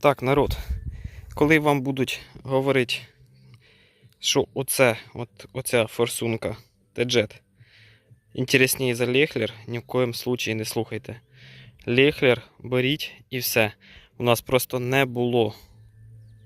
Так, народ, коли вам будуть говорити, що оце, от, оця форсунка Теджет інтересніше за Лехлер, ні в коєму случаї не слухайте. Лехлер беріть і все. У нас просто не було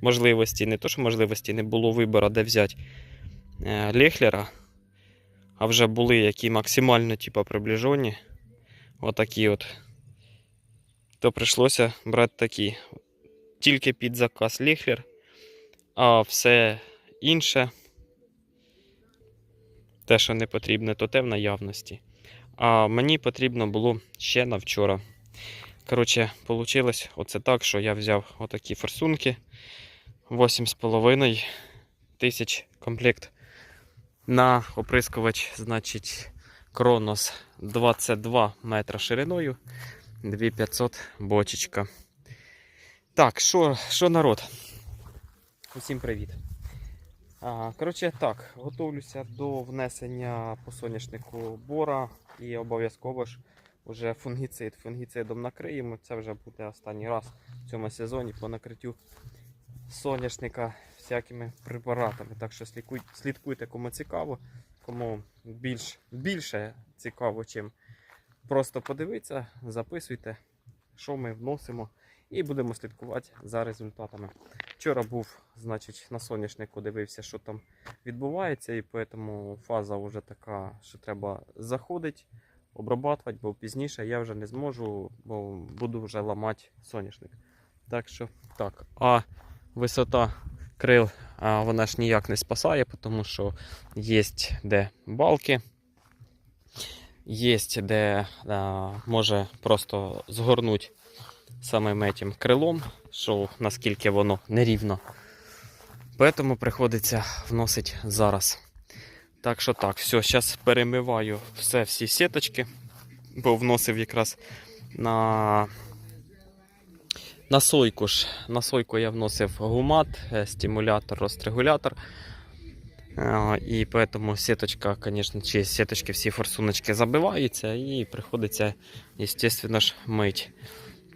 можливості, не то, що можливості, не було вибору, де взяти е, Лехлера, а вже були які максимально типа, приближені. Отакі от. То прийшлося брати такі тільки під заказ Ліхлер, а все інше, те, що не потрібне, то те в наявності. А мені потрібно було ще на вчора. Коротше, вийшло оце так, що я взяв отакі форсунки 8,5 тисяч комплект на оприскувач, значить, Кронос 22 метра шириною, 2500 бочечка. Так, що, що народ? Усім привіт. А, коротше, так, готовлюся до внесення по соняшнику бора і обов'язково ж вже фунгіцид. Фунгіцидом накриємо. Це вже буде останній раз в цьому сезоні по накриттю соняшника всякими препаратами. Так що слідкуй- слідкуйте, кому цікаво, кому більш, більше цікаво, чим просто подивитися, записуйте, що ми вносимо і будемо слідкувати за результатами. Вчора був, значить, на соняшнику дивився, що там відбувається, і тому фаза вже така, що треба заходити, обрабатувати, бо пізніше я вже не зможу, бо буду вже ламати соняшник. Так що так. А висота крил вона ж ніяк не спасає, тому що є де балки. Є де а, може просто згорнути самим этим крилом, що наскільки воно нерівно. Поэтому приходиться вносити зараз. Так що так, все, зараз перемиваю все, всі сіточки, бо вносив якраз на, на сойку ж. На сойку я вносив гумат, е, стимулятор, розрегулятор. Е, І поэтому сіточка, звісно, чи сіточки всі форсуночки забиваються і приходиться, естественно ж, мить.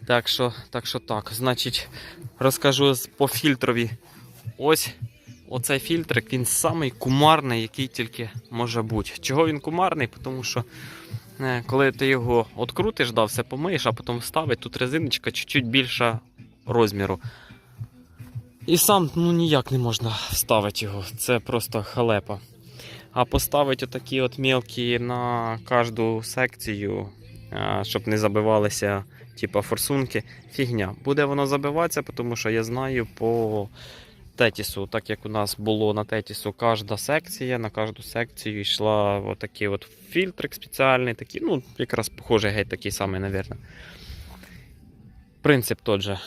Так що, так що так. Значить, розкажу по фільтрові. Ось оцей фільтрик, він самий кумарний, який тільки може бути. Чого він кумарний? Тому що е, коли ти його открутиш, да, все помиєш, а потім ставить, тут резиночка чуть-чуть більша розміру. І сам ну, ніяк не можна вставити його. Це просто халепа. А поставити отакі от мелкі на кожну секцію, е, щоб не забивалися типа форсунки, фігня. Буде воно забиватися, тому що я знаю по тетісу, так як у нас було на тетісу кожна секція, на кожну секцію йшла отакий от фільтрик спеціальний, такий, ну, якраз похожий геть такий самий, мабуть. Принцип тот же.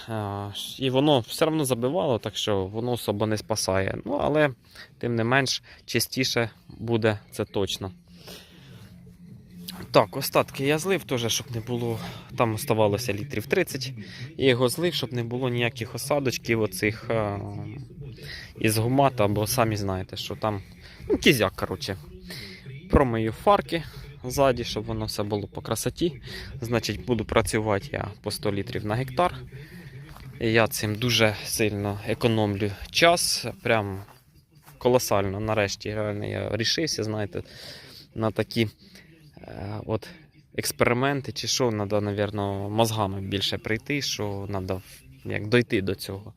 І воно все одно забивало, так що воно особо не спасає. Ну, але тим не менш чистіше буде це точно. Так, остатки я злив теж, щоб не було. Там оставалося літрів 30. Я його злив, щоб не було ніяких осадочків оцих а, із гумата, бо самі знаєте, що там ну, кізяк, коротше. Промию фарки ззаді, щоб воно все було по красоті. Значить, буду працювати я по 100 літрів на гектар. І я цим дуже сильно економлю час. Прям колосально. Нарешті реально я рішився, знаєте, на такі от експерименти, чи що, треба, напевно, мозгами більше прийти, що треба як дойти до цього.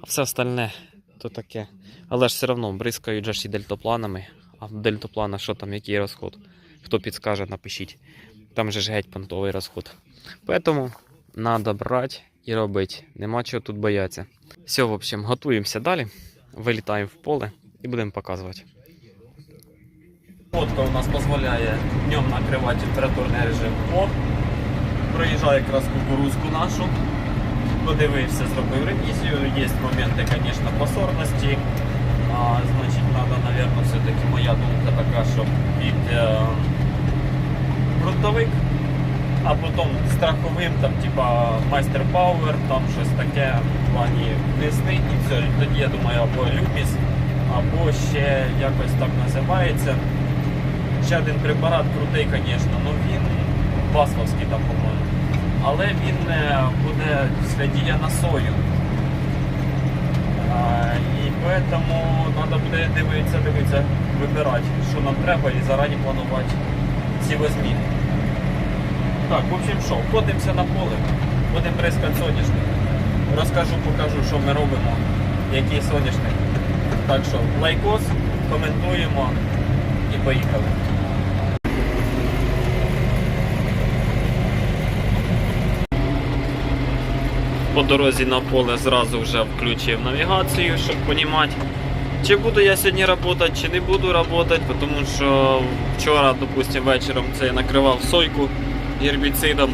А все остальне то таке. Але ж все одно бризкають же ж і дельтопланами. А в дельтоплана що там, який розход? Хто підскаже, напишіть. Там же ж геть понтовий розход. Поэтому треба брати і робити. Нема чого тут боятися. Все, в общем, готуємося далі. Вилітаємо в поле і будемо показувати. Фотка у нас дозволяє днем накривати температурний режим. О, проїжджає якраз кукурузку нашу. Подивився, зробив ревізію. Є моменти, звісно, по сорності. А, значить, треба, мабуть, все-таки моя думка така, що під е, грунтовик, а потім страховим, там, типа майстер Пауер, там щось таке в плані внести і все. Тоді я думаю, або Люміс, або ще якось так називається. Ще один препарат крутий, звісно, ну він басковський там, по-моєму. Але він е, буде для дія на сою. І тому треба буде дивитися, дивитися, вибирати, що нам треба, і зарані планувати ці зміни. Так, в общем, що, входимося на поле, будемо бризкати соняшник. Розкажу, покажу, що ми робимо, який соняшник. Так що лайкос, коментуємо і поїхали. По дорозі на поле зразу вже включив навігацію, щоб розуміти, чи буду я сьогодні працювати, чи не буду працювати, тому що вчора, допустимо, вечором це я накривав сойку гербіцидом.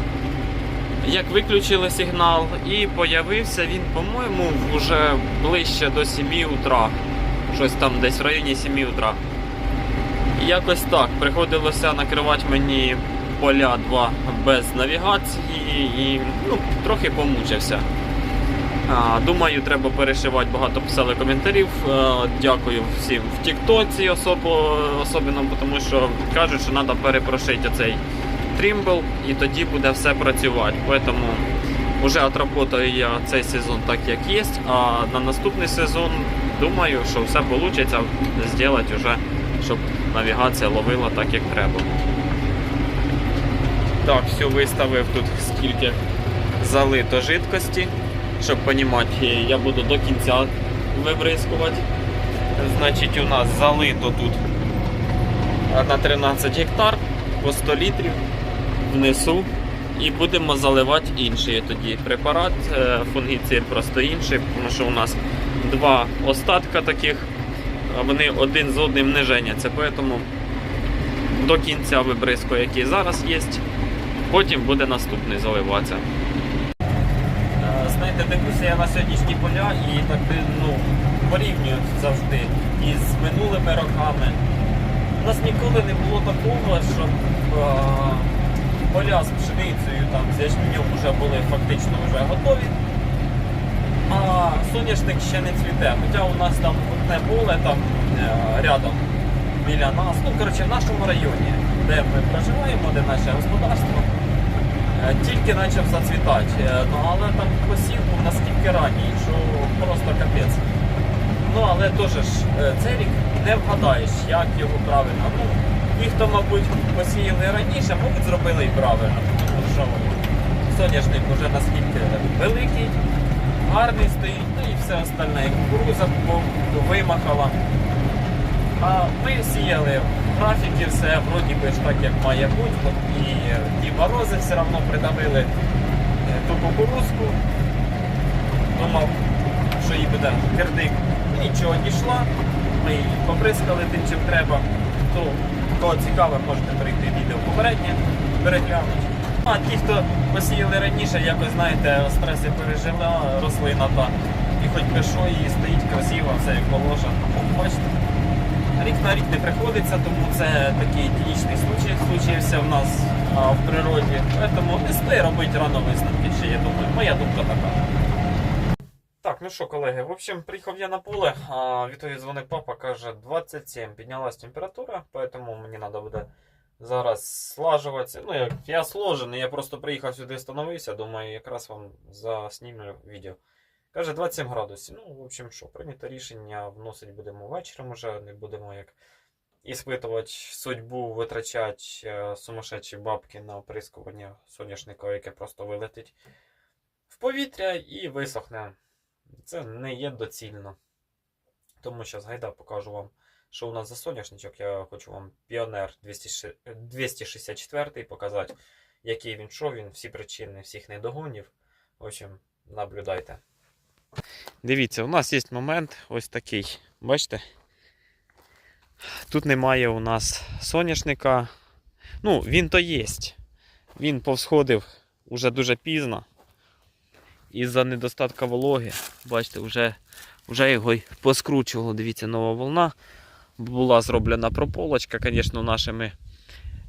Як виключили сигнал, і появився він, по-моєму, вже ближче до 7 утра. Щось там десь в районі 7 утра. Якось так. Приходилося накривати мені поля два без навігації і ну, трохи помучився. Думаю, треба перешивати. Багато писали коментарів. Дякую всім в Тіктоці, особливо, тому що кажуть, що треба перепрошити оцей трімбл і тоді буде все працювати. Тому вже отработаю я цей сезон так, як є. А на наступний сезон думаю, що все вийде зробити вже, щоб навігація ловила так, як треба. Так, все виставив тут скільки залито жидкості. Щоб розуміти, я буду до кінця вибризкувати. Значить, у нас залито тут на 13 гектар по 100 літрів внесу. І будемо заливати інший тоді препарат. Е, Фунгіцид просто інший, тому що у нас два остатка таких, вони один з одним не женяться. Тому до кінця вибризку, який зараз є, потім буде наступний заливатися. Е, Знаєте, дивлюся я на сьогоднішні поля і так ну, порівнюю завжди із минулими роками. У нас ніколи не було такого, щоб е, поля з пшеницею там, з ячменем вже були фактично вже готові, а соняшник ще не цвіте. Хоча у нас там одне поле там е, рядом біля нас, ну коротше в нашому районі, де ми проживаємо, де наше господарство. Е, Тільки почав зацвітати, Е, ну, але там посів був наскільки ранній, що просто капець. Ну але теж ж е, цей рік не вгадаєш, як його правильно. Ну, ті, хто, мабуть, посіяли раніше, мабуть, зробили і правильно, тому що соняшник вже наскільки великий, гарний стоїть, ну і все остальне. Кукуруза вимахала. А ми сіяли графіки, все вроді би ж так, як має бути. І ті морози все одно придавили е, ту кукурузку. Думав, що їй буде кирдик. Нічого дійшла. Ми її поприскали тим, чим треба. Хто, кого цікаво, можете перейти відео попереднє, переглянути. А ті, хто посіяли раніше, якось знаєте, стреси пережила рослина та і хоч би що, і стоїть красиво, все як положено. Бачите? Рік на рік не приходиться, тому це такий единичний случай случився в нас а, в природі. Тому не стоїть робити рано висновки, ще я думаю. Моя думка така. Так, ну що, колеги, в общем, приїхав я на поле, а відтоді дзвонить папа, каже, 27 піднялась температура, поэтому мені треба буде зараз слажуватися. Ну, як я сложений, я просто приїхав сюди, встановився, думаю, якраз вам заснімлю відео. Каже 27 градусів. Ну, в общем, що, прийнято рішення, вносить будемо вечором уже, не будемо як іспитувати судьбу, витрачати е, сумасшедші бабки на оприскування соняшника, яке просто вилетить в повітря і висохне. Це не є доцільно. Тому що згайда покажу вам, що у нас за соняшничок. Я хочу вам Піонер 206 264 показати, який він, що він, всі причини всіх недогонів. В общем, наблюдайте. Дивіться, у нас є момент ось такий. Бачите? Тут немає у нас соняшника. Ну, він то є. Він повсходив уже дуже пізно. Із-за недостатка вологи. Бачите, вже, вже його й поскручувало. Дивіться, нова волна. Була зроблена прополочка, звісно, нашими,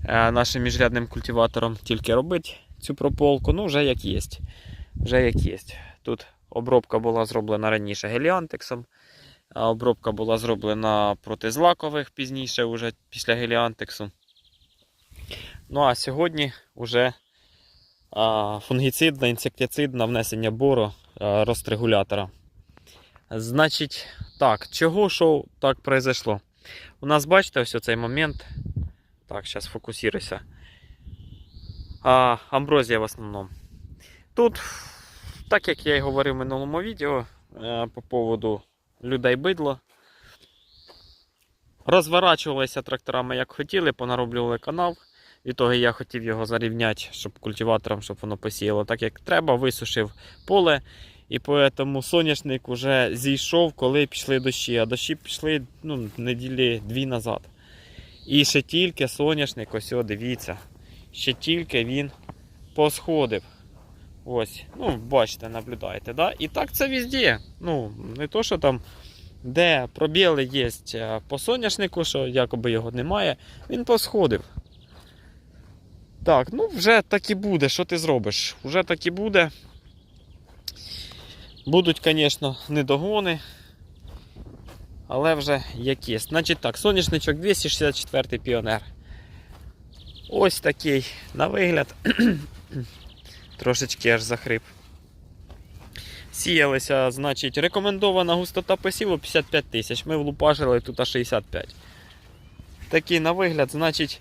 е, нашим міжрядним культиватором тільки робити цю прополку. Ну, вже як є. Вже як є. Тут обробка була зроблена раніше геліантексом. Обробка була зроблена проти злакових пізніше, вже після геліантексу. Ну а сьогодні вже фунгіцидна, інсектицидна внесення бору а, розтрегулятора. Значить, так, чого що так произошло? У нас, бачите, ось цей момент. Так, зараз фокусируйся. А, амброзія в основному. Тут, так як я і говорив в минулому відео е, по поводу людей бидло. Розворачувалися тракторами як хотіли, понароблювали канал. Від того я хотів його зарівняти, щоб культиватором, щоб воно посіяло так, як треба, висушив поле. І тому соняшник вже зійшов, коли пішли дощі. А дощі пішли ну, неділі дві назад. І ще тільки соняшник, ось дивіться, ще тільки він посходив. Ось, ну, бачите, наблюдаєте, да? І так це везде. Ну, не то, що там, де пробіли є е, по соняшнику, що якоби його немає, він посходив. Так, ну вже так і буде. Що ти зробиш? Вже так і буде. Будуть, звісно, недогони. Але вже які. Значить так, соняшничок 264 піонер. Ось такий на вигляд. Трошечки аж захрип. Сіялися, значить, рекомендована густота посіву 55 тисяч. Ми влупажили тут 65. Такий на вигляд, значить,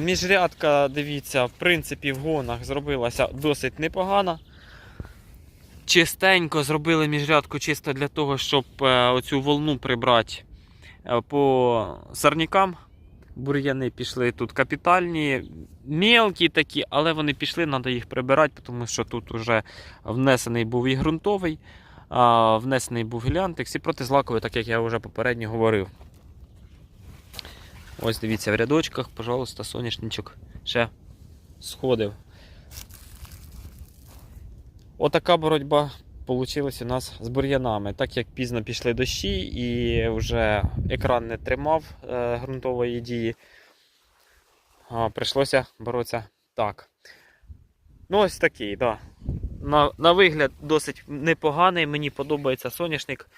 міжрядка, дивіться, в принципі, в гонах зробилася досить непогано. Чистенько зробили міжрядку чисто для того, щоб е, оцю волну прибрати е, по сорнякам. Бур'яни пішли тут капітальні, мелкі такі, але вони пішли, треба їх прибирати, тому що тут вже внесений був і ґрунтовий, а, внесений був гіліантекс і протизлаковий, так як я вже попередньо говорив. Ось дивіться, в рядочках, пожалуйста, соняшничок ще сходив. Отака боротьба вийшла у нас з бур'янами. Так як пізно пішли дощі і вже екран не тримав е, ґрунтової дії, а, прийшлося боротися так. Ну, ось такий, да. На, на вигляд досить непоганий, мені подобається соняшник.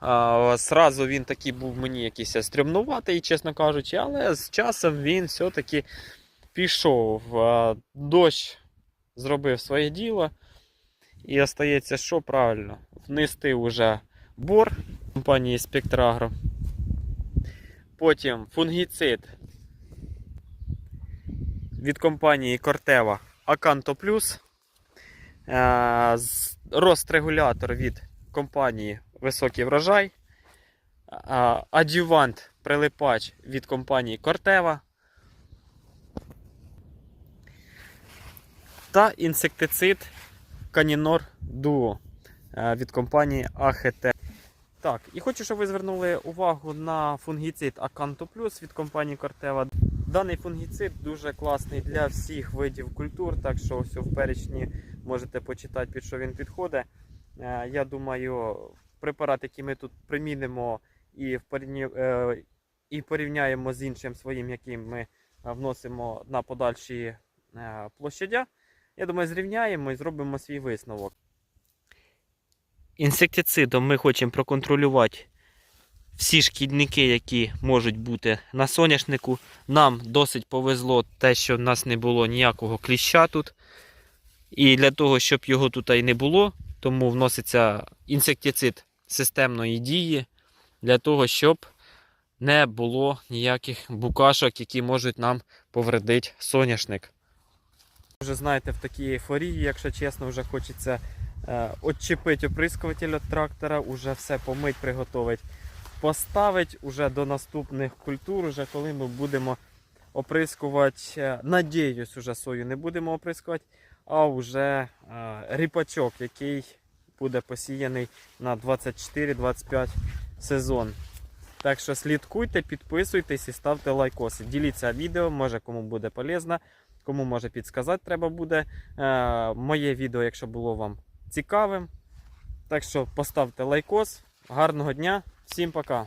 А, Сразу він такий був мені якийсь стрімнуватий, чесно кажучи, але з часом він все-таки пішов. А, Дощ зробив своє діло. І остається що правильно? Внести вже бор компанії Спектрагро. Потім фунгіцид від компанії Corteva Acanto Plus. Е, Рострегулятор від компанії Високий врожай. Е, Адювант прилипач від компанії Corteva. Та інсектицид Канінор Duo е, від компанії AHT. Так, і хочу, щоб ви звернули увагу на фунгіцид Acanto Plus від компанії Corteva. Даний фунгіцид дуже класний для всіх видів культур, так що ось в перечні можете почитати, під що він підходить. Е, Я думаю, препарат, який ми тут примінимо і, е, і порівняємо з іншим своїм, яким ми вносимо на подальші площадя, я думаю, зрівняємо і зробимо свій висновок. Інсектицидом ми хочемо проконтролювати всі шкідники, які можуть бути на соняшнику. Нам досить повезло те, що в нас не було ніякого кліща тут. І для того, щоб його тут і не було, тому вноситься інсектицид системної дії для того, щоб не було ніяких букашок, які можуть нам повредити соняшник. Вже знаєте, в такій ейфорії, якщо чесно, вже хочеться е, отчепити оприскуватель від трактора, уже все помить, приготувати, поставити уже до наступних культур, уже коли ми будемо оприскувати, е, надіюсь, уже сою не будемо оприскувати, а вже е, ріпачок, який буде посіяний на 24-25 сезон. Так що слідкуйте, підписуйтесь і ставте лайкоси. Діліться відео, може кому буде полезно. Кому може підсказати, треба буде е, моє відео, якщо було вам цікавим. Так що поставте лайкос. Гарного дня, всім пока!